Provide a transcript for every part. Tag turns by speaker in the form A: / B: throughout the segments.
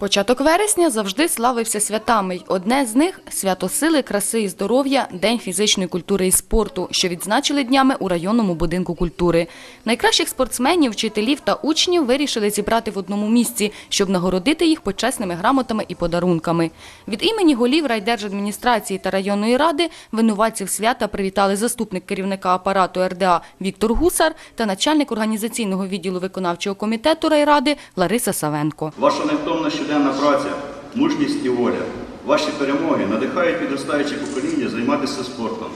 A: Початок вересня завжди славився святами. Одне з них свято сили, краси і здоров'я, День фізичної культури і спорту, що відзначили днями у районному будинку культури. Найкращих спортсменів, вчителів та учнів вирішили зібрати в одному місці, щоб нагородити їх почесними грамотами і подарунками. Від імені голів райдержадміністрації та районної ради винуватців свята привітали заступник керівника апарату РДА Віктор Гусар та начальник організаційного відділу виконавчого комітету райради Лариса Савенко.
B: Ваша щоденна праця, мужність і воля, ваші перемоги надихають підростаюче покоління займатися спортом,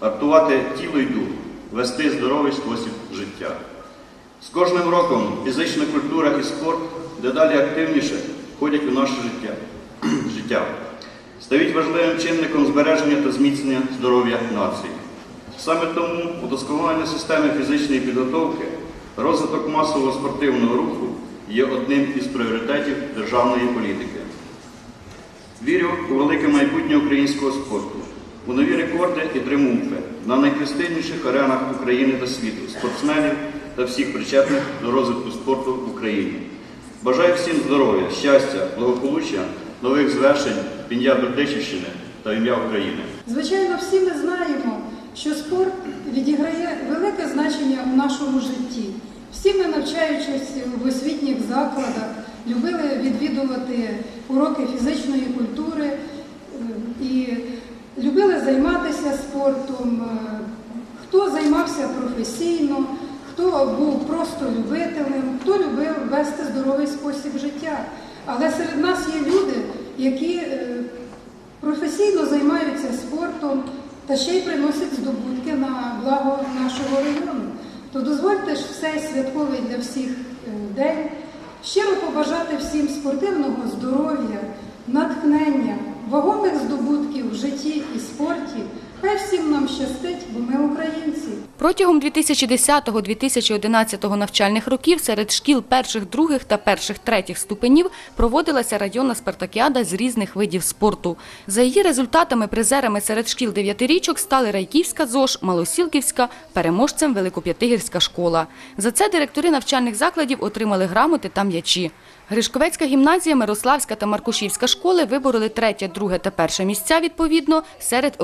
B: артувати тіло й дух, вести здоровий спосіб життя. З кожним роком фізична культура і спорт дедалі активніше входять у наше життя, життя стають важливим чинником збереження та зміцнення здоров'я нації. Саме тому удосконалення системи фізичної підготовки, розвиток масового спортивного руху є одним із пріоритетів державної політики. Вірю у велике майбутнє українського спорту, у нові рекорди і триумфи на найпрестижніших аренах України та світу, спортсменів та всіх причетних до розвитку спорту в Україні. Бажаю всім здоров'я, щастя, благополуччя, нових звершень в ім'я Бердичівщини та ім'я України.
C: Звичайно, всі ми знаємо, що спорт відіграє велике значення у нашому житті. Всі ми, навчаючись в освітніх закладах, любили відвідувати уроки фізичної культури е, і любили займатися спортом. Е, Хто займався професійно, хто був просто любителем, хто любив вести здоровий спосіб життя. Але серед нас є люди, які е, професійно займаються спортом та ще й приносять здобутки на благо нашого району. То дозвольте ж цей святковий для всіх день щиро побажати всім спортивного здоров'я, натхнення, вагомих здобутків в житті і спорті. Хай всім нам щастить, бо ми українці.
A: Протягом 2010-2011 навчальних років серед шкіл перших, других та перших третіх ступенів проводилася районна спартакіада з різних видів спорту. За її результатами призерами серед шкіл дев'ятирічок стали Райківська ЗОЖ, Малосілківська, переможцем Великоп'ятигірська школа. За це директори навчальних закладів отримали грамоти та м'ячі. Гришковецька гімназія, Мирославська та Маркушівська школи вибороли третє, друге та перше місця відповідно серед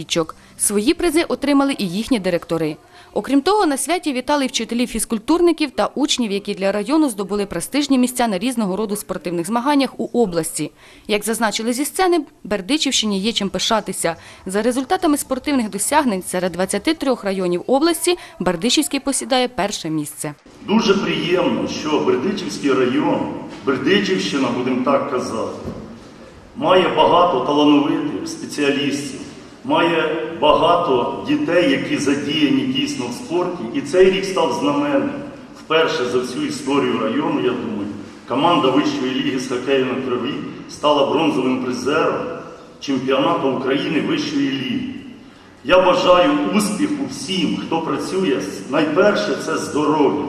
A: 11-річок. Свої призи отримали і їхні директори. Окрім того, на святі вітали вчителів фізкультурників та учнів, які для району здобули престижні місця на різного роду спортивних змаганнях у області. Як зазначили зі сцени, Бердичівщині є чим пишатися. За результатами спортивних досягнень серед 23 районів області Бердичівський посідає перше місце.
D: Дуже приємно, що Бердичівський район, Бердичівщина, будемо так казати, має багато талановитих спеціалістів, має багато дітей, які задіяні дійсно в спорті. І цей рік став знаменним. Вперше за всю історію району, я думаю, команда Вищої ліги з хокею на траві стала бронзовим призером чемпіонату України Вищої ліги. Я бажаю успіху всім, хто працює. Найперше це здоров'я.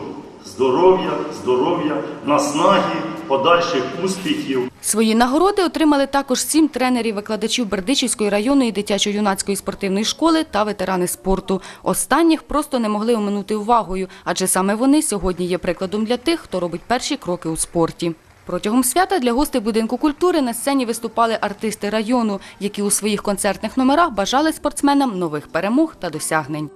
D: Здоров'я, здоров'я, наснаги, подальших успіхів.
A: Свої нагороди отримали також сім тренерів-викладачів Бердичівської районної дитячо-юнацької спортивної школи та ветерани спорту. Останніх просто не могли оминути увагою, адже саме вони сьогодні є прикладом для тих, хто робить перші кроки у спорті. Протягом свята для гостей будинку культури на сцені виступали артисти району, які у своїх концертних номерах бажали спортсменам нових перемог та досягнень.